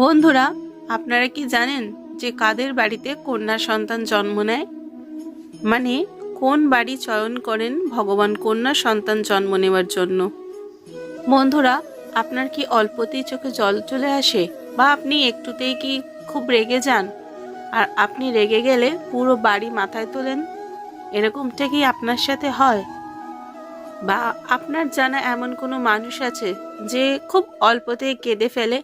বন্ধুরা, আপনারা কি জানেন যে কাদের বাড়িতে কন্যা সন্তান জন্ম নেয়? মানে কোন বাড়ি চয়ন করেন ভগবান কন্যা সন্তান জন্ম নেওয়ার জন্য? বন্ধুরা, আপনার কি অল্পতেই চোখে জল চলে আসে বা আপনি একটুতেই কি খুব রেগে যান? আর আপনি রেগে গেলে পুরো বাড়ি মাথায় তোলেন? এরকমটা কি আপনার সাথে হয়? বা আপনার জানা এমন কোনো মানুষ আছে যে খুব অল্পতেই কেঁদে ফেলে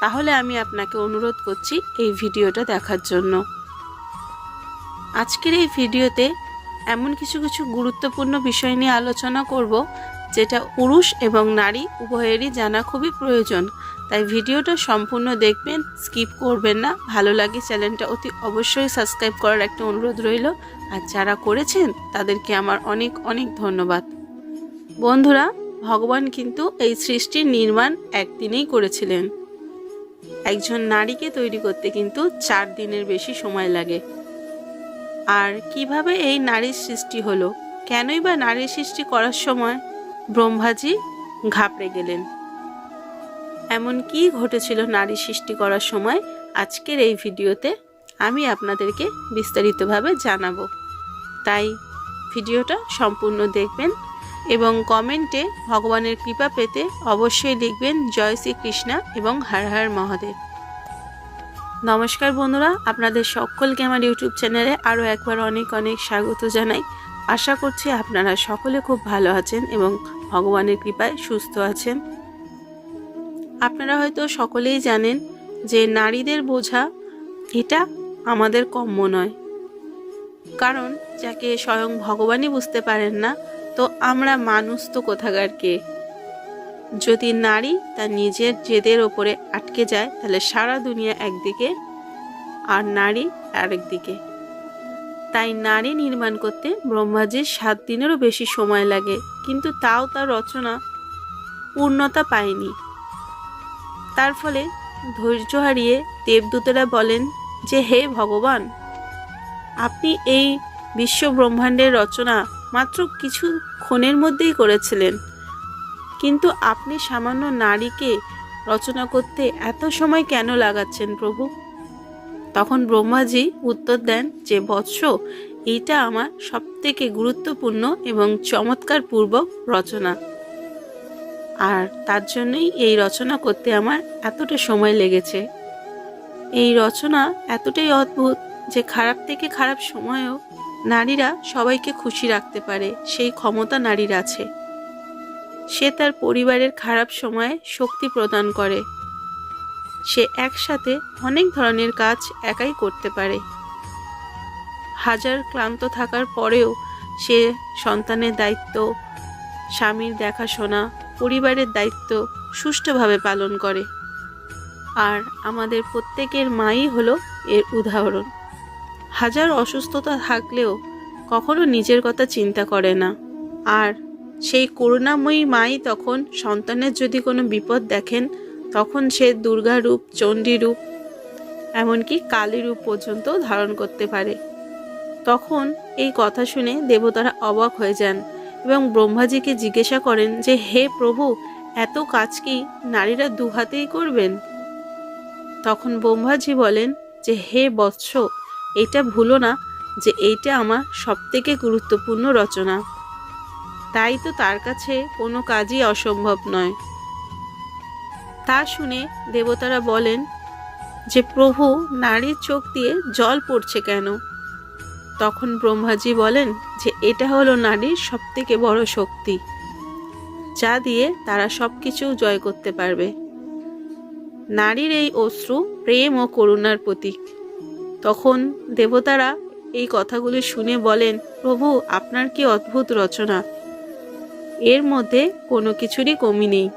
তাহলে আমি আপনাকে অনুরোধ করছি এই ভিডিওটা দেখার জন্য। আজকের এই ভিডিওতে এমন কিছু কিছু গুরুত্বপূর্ণ বিষয় নিয়ে আলোচনা করব, যেটা পুরুষ এবং নারী উভয়েরই জানা খুবই প্রয়োজন। তাই ভিডিওটা সম্পূর্ণ দেখবেন, স্কিপ করবেন না। ভালো লাগে চ্যানেলটা অতি অবশ্যই সাবস্ক্রাইব করার একটা অনুরোধ রইল। আর যারা করেছেন, তাদেরকে আমার অনেক অনেক ধন্যবাদ। বন্ধুরা, ভগবান কিন্তু এই সৃষ্টির নির্মাণ একদিনেই করেছিলেন। একজন নারীকে তৈরি করতে কিন্তু চার দিনের বেশি সময় লাগে। আর কীভাবে এই নারীর সৃষ্টি হলো? কেনই বা নারীর সৃষ্টি করার সময় ব্রহ্মাজি ঘাবড়ে গেলেন। এমন কি ঘটেছিল নারী সৃষ্টি করার সময়? আজকের এই ভিডিওতে আমি আপনাদেরকে বিস্তারিতভাবে জানাব। তাই ভিডিওটা সম্পূর্ণ দেখবেন এবং কমেন্টে ভগবানের কৃপা পেতে অবশ্যই লিখবেন জয় শ্রীকৃষ্ণা এবং হর হর মহাদেব। নমস্কার বন্ধুরা, আপনাদের সকলকে আমার ইউটিউব চ্যানেলে আরও একবার অনেক অনেক স্বাগত জানাই। আশা করছি আপনারা সকলে খুব ভালো আছেন এবং ভগবানের কৃপায় সুস্থ আছেন। আপনারা হয়তো সকলেই জানেন যে নারীদের বোঝা এটা আমাদের কম্য নয়। কারণ যাকে স্বয়ং ভগবানই বুঝতে পারেন না তো আমরা মানুষ তো কোথাকার কে? যদি নারী তার নিজের জেদের ওপরে আটকে যায়, তাহলে সারা দুনিয়া একদিকে আর নারী আরেকদিকে। তাই নারী নির্মাণ করতে ব্রহ্মাজির সাত দিনেরও বেশি সময় লাগে, কিন্তু তাও তার রচনা পূর্ণতা পায়নি। তার ফলে ধৈর্য হারিয়ে দেবদূতেরা বলেন যে, হে ভগবান, আপনি এই বিশ্ব ব্রহ্মাণ্ডের রচনা মাত্র কিছু ক্ষণের মধ্যেই করেছিলেন। কিন্তু আপনি সামান্য নারীকে রচনা করতে এত সময় কেন লাগাচ্ছেন প্রভু? তখন ব্রহ্মাজি উত্তর দেন যে, বৎস, এইটা আমার সবথেকে গুরুত্বপূর্ণ এবং চমৎকার পূর্বক রচনা। আর তার জন্যই এই রচনা করতে আমার এতটা সময় লেগেছে। এই রচনা এতটাই অদ্ভুত যে, খারাপ থেকে খারাপ সময়েও নারীরা সবাইকে খুশি রাখতে পারে, সেই ক্ষমতা নারীর আছে। সে তার পরিবারের খারাপ সময়ে শক্তি প্রদান করে। সে একসাথে অনেক ধরনের কাজ একাই করতে পারে। হাজার ক্লান্ত থাকার পরেও সে সন্তানের দায়িত্ব, স্বামীর দেখাশোনা, পরিবারের দায়িত্ব সুষ্ঠুভাবে পালন করে। আর আমাদের প্রত্যেকের মাই হলো এর উদাহরণ। হাজার অসুস্থতা থাকলেও কখনো নিজের কথা চিন্তা করে না। আর সেই করুণাময়ী মাই তখন সন্তানের যদি কোনো বিপদ দেখেন, তখন সে দুর্গা রূপ চণ্ডী রূপ এমনকি কালী রূপ পর্যন্ত ধারণ করতে পারে। তখন এই কথা শুনে দেবতারা অবাক হয়ে যান এবং ব্রহ্মাজিকে জিজ্ঞাসা করেন যে, হে প্রভু, এত কাজ কি নারীরা দুহাতেই করবেন? তখন ব্রহ্মাজি বলেন যে, হে বৎস এটা ভুলো না যে এইটা আমার সবথেকে গুরুত্বপূর্ণ রচনা। তাই তো তার কাছে কোনো কাজই অসম্ভব নয়। তা শুনে দেবতারা বলেন, যে প্রভু নারীর চোখ দিয়ে জল পড়ছে কেন? তখন ব্রহ্মাজি বলেন, যে এটা হলো নারীর সবথেকে বড় শক্তি, যা দিয়ে তারা সব কিছু জয় করতে পারবে। নারীর এই অশ্রু প্রেম ও করুণার প্রতীক। তখন দেবতারা এই কথাগুলি শুনে বলেন, প্রভু, আপনার কি অদ্ভুত রচনা? এর মধ্যে কোনো কিছুরই কমি নেই।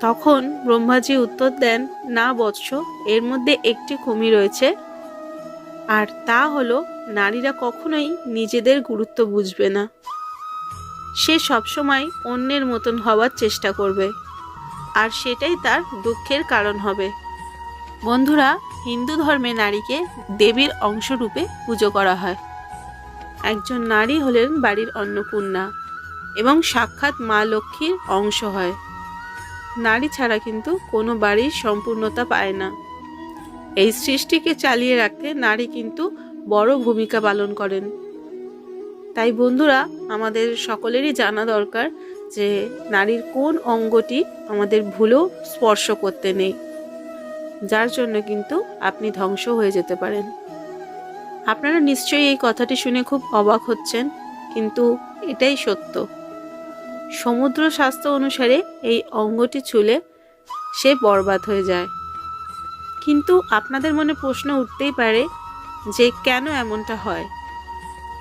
তখন ব্রহ্মাজি উত্তর দেন, না বৎস, এর মধ্যে একটি কমি রয়েছে। আর তা হলো, নারীরা কখনোই নিজেদের গুরুত্ব বুঝবে না। সে সবসময় অন্যের মতন হওয়ার চেষ্টা করবে। আর সেটাই তার দুঃখের কারণ হবে। বন্ধুরা হিন্দু ধর্মে নারীকে দেবীর অংশরূপে পুজো করা হয়। একজন নারী হলেন বাড়ির অন্নপূর্ণা এবং সাক্ষাৎ মা লক্ষ্মীর অংশ হয়। নারী ছাড়া কিন্তু কোনো বাড়ির সম্পূর্ণতা পায় না। এই সৃষ্টিকে চালিয়ে রাখতে নারী কিন্তু বড় ভূমিকা পালন করেন। তাই বন্ধুরা, আমাদের সকলেরই জানা দরকার যে নারীর কোন অঙ্গটি আমাদের ভুলেও স্পর্শ করতে নেই। যার জন্য কিন্তু আপনি ধ্বংস হয়ে যেতে পারেন। আপনারা নিশ্চয়ই এই কথাটি শুনে খুব অবাক হচ্ছেন, কিন্তু এটাই সত্য। সমুদ্র স্বাস্থ্য অনুসারে এই অঙ্গটি ছুলে সে বরবাদ হয়ে যায়। কিন্তু আপনাদের মনে প্রশ্ন উঠতেই পারে যে কেন এমনটা হয়?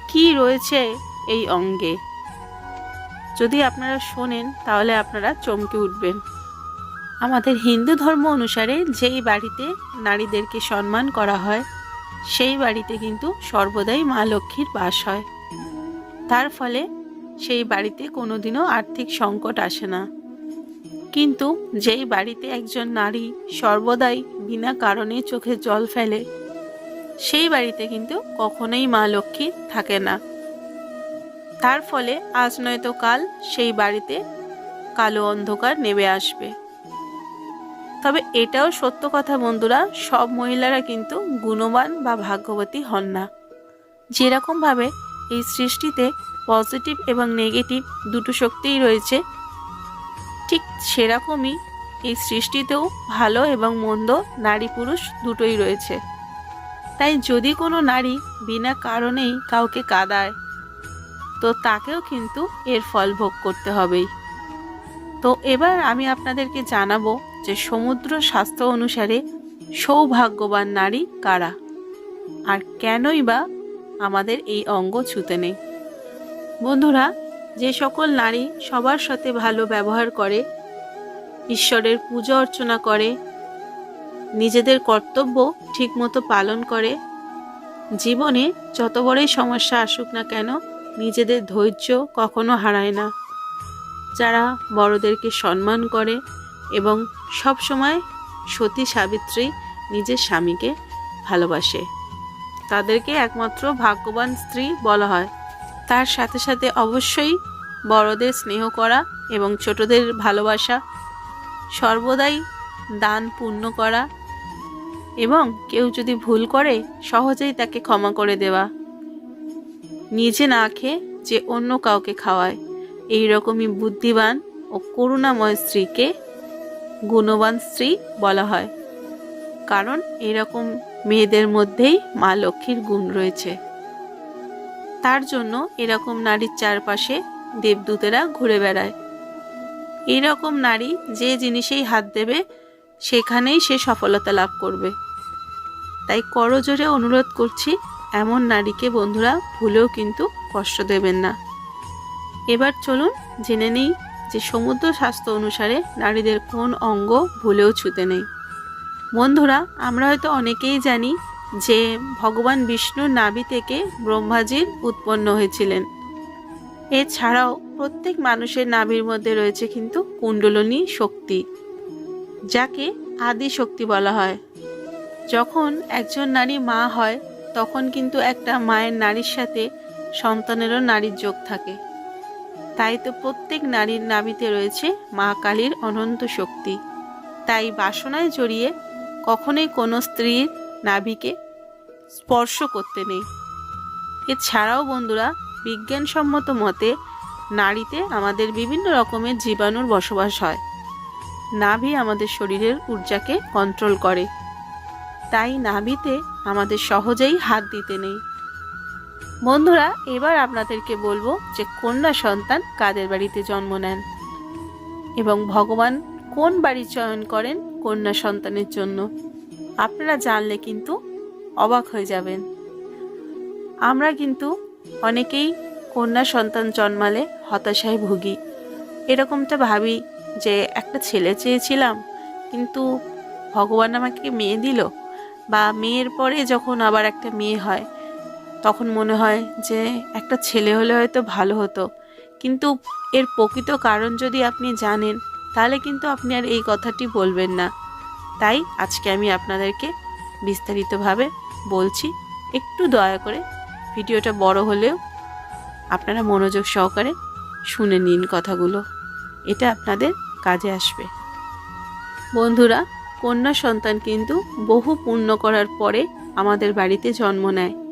কি রয়েছে এই অঙ্গে? যদি আপনারা শোনেন, তাহলে আপনারা চমকে উঠবেন। আমাদের হিন্দু ধর্ম অনুসারে যেই বাড়িতে নারীদেরকে সম্মান করা হয়, সেই বাড়িতে কিন্তু সর্বদাই মা লক্ষ্মীর বাস হয়। তার ফলে সেই বাড়িতে কোনোদিনও আর্থিক সংকট আসে না। কিন্তু যেই বাড়িতে একজন নারী সর্বদাই বিনা কারণে চোখে জল ফেলে, সেই বাড়িতে কিন্তু কখনোই মা লক্ষ্মী থাকে না। তার ফলে আজ নয়তো কাল সেই বাড়িতে কালো অন্ধকার নেমে আসবে। তবে এটাও সত্য কথা বন্ধুরা, সব মহিলারা কিন্তু গুণবান বা ভাগ্যবতী হন না। যেরকমভাবে এই সৃষ্টিতে পজিটিভ এবং নেগেটিভ দুটো শক্তিই রয়েছে, ঠিক সেরকমই এই সৃষ্টিতেও ভালো এবং মন্দ নারী পুরুষ দুটোই রয়েছে। তাই যদি কোনো নারী বিনা কারণেই কাউকে কাদায়, তো তাকেও কিন্তু এর ফল ভোগ করতে হবেই। তো এবার আমি আপনাদেরকে জানাব যে সমুদ্র স্বাস্থ্য অনুসারে সৌভাগ্যবান নারী কারা? আর কেনই বা আমাদের এই অঙ্গ ছুতে নেই? বন্ধুরা, যে সকল নারী সবার সাথে ভালো ব্যবহার করে, ঈশ্বরের পূজা অর্চনা করে, নিজেদের কর্তব্য ঠিকমতো পালন করে, জীবনে যত বড়ই সমস্যা আসুক না কেন, নিজেদের ধৈর্য কখনো হারায় না। যারা বড়দেরকে সম্মান করে এবং সব সময় সতী সাবিত্রী নিজের স্বামীকে ভালোবাসে। তাদেরকে একমাত্র ভাগ্যবান স্ত্রী বলা হয়। তার সাথে সাথে অবশ্যই বড়দের স্নেহ করা এবং ছোটদের ভালোবাসা, সর্বদাই দান পূর্ণ করা এবং কেউ যদি ভুল করে, সহজেই তাকে ক্ষমা করে দেওয়া। নিজে না খেয়ে যে অন্য কাউকে খাওয়ায় এই রকমই বুদ্ধিমান ও করুণাময় স্ত্রীকে গুণবান স্ত্রী বলা হয়। কারণ এরকম মেয়েদের মধ্যেই মা লক্ষ্মীর গুণ রয়েছে। তার জন্য এরকম নারীর চারপাশে দেবদূতেরা ঘুরে বেড়ায়। এরকম নারী যে জিনিসেই হাত দেবে, সেখানেই সে সফলতা লাভ করবে। তাই করজোরে অনুরোধ করছি, এমন নারীকে বন্ধুরা ভুলেও কিন্তু কষ্ট দেবেন না। এবার চলুন জেনে নিই যে সমুদ্র স্বাস্থ্য অনুসারে নারীদের কোন অঙ্গ ভুলেও ছুতে নেই। বন্ধুরা, আমরা হয়তো অনেকেই জানি যে ভগবান বিষ্ণুর নাভি থেকে ব্রহ্মাজির উৎপন্ন হয়েছিলেন। এছাড়াও প্রত্যেক মানুষের নাভির মধ্যে রয়েছে কিন্তু কুণ্ডলনী শক্তি, যাকে আদি শক্তি বলা হয়। যখন একজন নারী মা হয়, তখন কিন্তু একটা মায়ের নারীর সাথে সন্তানেরও নারীর যোগ থাকে। তাই তো প্রত্যেক নারীর নাভিতে রয়েছে মা কালীর অনন্ত শক্তি। তাই বাসনায় জড়িয়ে কখনোই কোনো স্ত্রীর নাভিকে স্পর্শ করতে নেই। এছাড়াও বন্ধুরা, বিজ্ঞানসম্মত মতে নারীতে আমাদের বিভিন্ন রকমের জীবাণুর বসবাস হয়। নাভি আমাদের শরীরের ঊর্জাকে কন্ট্রোল করে। তাই নাভিতে আমাদের সহজেই হাত দিতে নেই। বন্ধুরা, এবার আপনাদেরকে বলব যে কন্যা সন্তান কাদের বাড়িতে জন্ম নেন এবং ভগবান কোন বাড়ি চয়ন করেন কন্যা সন্তানের জন্য। আপনারা জানলে কিন্তু অবাক হয়ে যাবেন। আমরা কিন্তু অনেকেই কন্যা সন্তান জন্মালে হতাশায় ভুগি। এরকমটা ভাবি যে একটা ছেলে চেয়েছিলাম, কিন্তু ভগবান আমাকে মেয়ে দিল বা মেয়ের পরে যখন আবার একটা মেয়ে হয় তখন মনে হয় যে একটা ছেলে হলে হয়তো ভালো হতো। কিন্তু এর প্রকৃত কারণ যদি আপনি জানেন, তাহলে কিন্তু আপনি আর এই কথাটি বলবেন না। তাই আজকে আমি আপনাদেরকে বিস্তারিতভাবে বলছি, একটু দয়া করে ভিডিওটা বড় হলেও আপনারা মনোযোগ সহকারে শুনে নিন কথাগুলো। এটা আপনাদের কাজে আসবে। বন্ধুরা, কন্যা সন্তান কিন্তু বহু পুণ্য করার পরে আমাদের বাড়িতে জন্ম নেয়।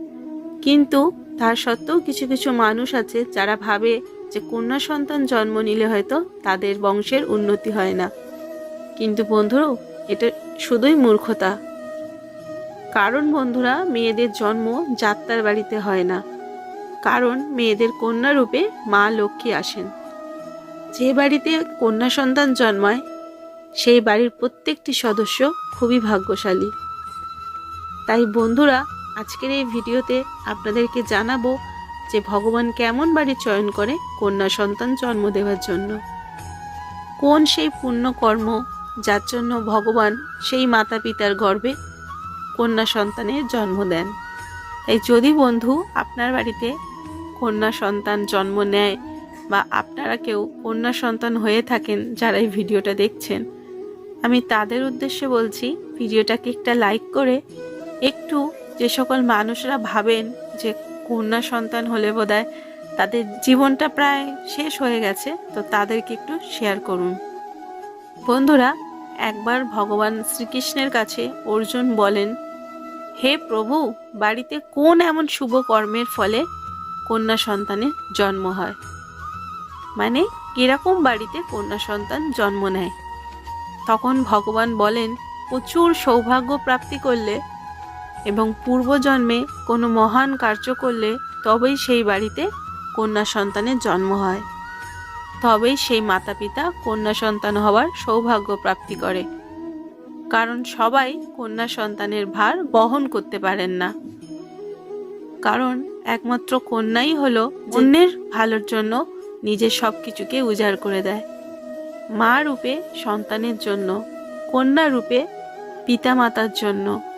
কিন্তু তার সত্ত্বেও কিছু কিছু মানুষ আছে যারা ভাবে যে কন্যা সন্তান জন্ম নিলে হয়তো তাদের বংশের উন্নতি হয় না। কিন্তু বন্ধুরা, এটা শুধুই মূর্খতা। কারণ বন্ধুরা, মেয়েদের জন্ম যাত্রার বাড়িতে হয় না। কারণ মেয়েদের কন্যা রূপে মা লক্ষ্মী আসেন। যে বাড়িতে কন্যা সন্তান জন্মায়, সেই বাড়ির প্রত্যেকটি সদস্য খুবই ভাগ্যশালী। তাই বন্ধুরা আজকের এই ভিডিওতে আপনাদেরকে জানাব যে ভগবান কেমন বাড়ি চয়ন করে কন্যা সন্তান জন্ম দেওয়ার জন্য। কোন সেই পুণ্য কর্ম যার জন্য ভগবান সেই মাতা পিতার গর্ভে কন্যা সন্তানের জন্ম দেন? তাই যদি বন্ধু আপনার বাড়িতে কন্যা সন্তান জন্ম নেয় বা আপনারা কেউ কন্যা সন্তান হয়ে থাকেন যারা এই ভিডিওটা দেখছেন, আমি তাদের উদ্দেশ্যে বলছি, ভিডিওটাকে একটা লাইক করে একটু যে সকল মানুষরা ভাবেন যে কন্যা সন্তান হলে বোধহয় তাদের জীবনটা প্রায় শেষ হয়ে গেছে, তো তাদেরকে একটু শেয়ার করুন। বন্ধুরা, একবার ভগবান শ্রীকৃষ্ণের কাছে অর্জুন বলেন, হে প্রভু, বাড়িতে কোন এমন শুভ কর্মের ফলে কন্যা সন্তানের জন্ম হয়? মানে কীরকম বাড়িতে কন্যা সন্তান জন্ম নেয়? তখন ভগবান বলেন, প্রচুর সৌভাগ্য প্রাপ্তি করলে এবং পূর্বজন্মে কোনো মহান কার্য করলে তবেই সেই বাড়িতে কন্যা সন্তানের জন্ম হয়। তবেই সেই মাতা পিতা কন্যা সন্তান হওয়ার সৌভাগ্য প্রাপ্তি করে। কারণ সবাই কন্যা সন্তানের ভার বহন করতে পারেন না। কারণ একমাত্র কন্যাই হলো অন্যের ভালোর জন্য নিজের সব কিছুকে উজাড় করে দেয়। মা রূপে সন্তানের জন্য কন্যা রূপে পিতামাতার জন্য।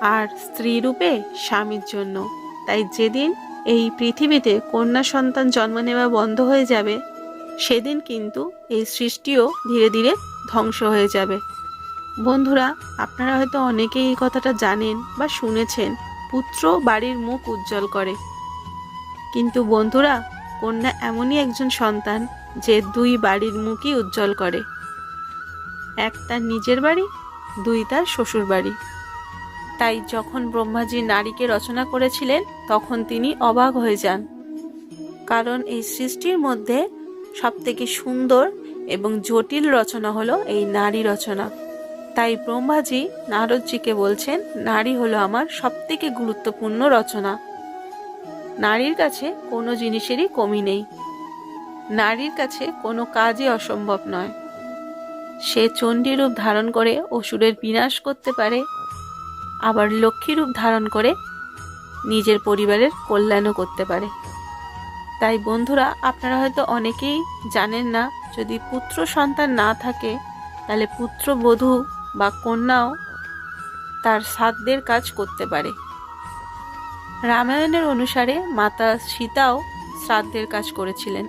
আর স্ত্রী রূপে স্বামীর জন্য। তাই যেদিন এই পৃথিবীতে কন্যা সন্তান জন্ম নেওয়া বন্ধ হয়ে যাবে, সেদিন কিন্তু এই সৃষ্টিও ধীরে ধীরে ধ্বংস হয়ে যাবে। বন্ধুরা, আপনারা হয়তো অনেকেই এই কথাটা জানেন বা শুনেছেন, পুত্র বাড়ির মুখ উজ্জ্বল করে। কিন্তু বন্ধুরা, কন্যা এমনই একজন সন্তান যে দুই বাড়ির মুখই উজ্জ্বল করে। এক তার নিজের বাড়ি, দুই তার শ্বশুর বাড়ি তাই যখন ব্রহ্মাজি নারীকে রচনা করেছিলেন, তখন তিনি অবাক হয়ে যান। কারণ এই সৃষ্টির মধ্যে সবথেকে সুন্দর এবং জটিল রচনা হলো এই নারী রচনা। তাই ব্রহ্মাজি নারদজিকে বলছেন, নারী হলো আমার সবথেকে গুরুত্বপূর্ণ রচনা। নারীর কাছে কোনো জিনিসেরই কমি নেই। নারীর কাছে কোনো কাজই অসম্ভব নয়। সে চণ্ডীরূপ ধারণ করে অসুরের বিনাশ করতে পারে আবার লক্ষ্মী রূপ ধারণ করে নিজের পরিবারের কল্যাণও করতে পারে। তাই বন্ধুরা, আপনারা হয়তো অনেকেই জানেন না, যদি পুত্র সন্তান না থাকে, তাহলে পুত্র বধূ বা কন্যাও তার সাধ্যের কাজ করতে পারে। রামায়ণের অনুসারে মাতা সীতাও শ্রাদ্ধের কাজ করেছিলেন।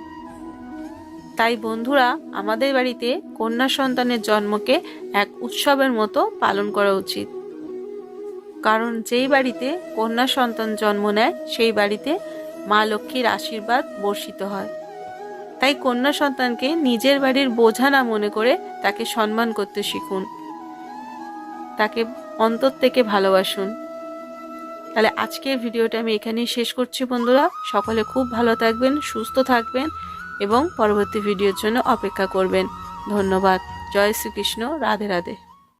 তাই বন্ধুরা, আমাদের বাড়িতে কন্যা সন্তানের জন্মকে এক উৎসবের মতো পালন করা উচিত। কারণ যেই বাড়িতে কন্যা সন্তান জন্ম নেয়, সেই বাড়িতে মা লক্ষ্মীর আশীর্বাদ বর্ষিত হয়। তাই কন্যা সন্তানকে নিজের বাড়ির বোঝা না মনে করে তাকে সম্মান করতে শিখুন। তাকে অন্তর থেকে ভালোবাসুন। তাহলে আজকের ভিডিওটা আমি এখানেই শেষ করছি বন্ধুরা। সকলে খুব ভালো থাকবেন, সুস্থ থাকবেন এবং পরবর্তী ভিডিওর জন্য অপেক্ষা করবেন। ধন্যবাদ। জয় শ্রীকৃষ্ণ। রাধে রাধে।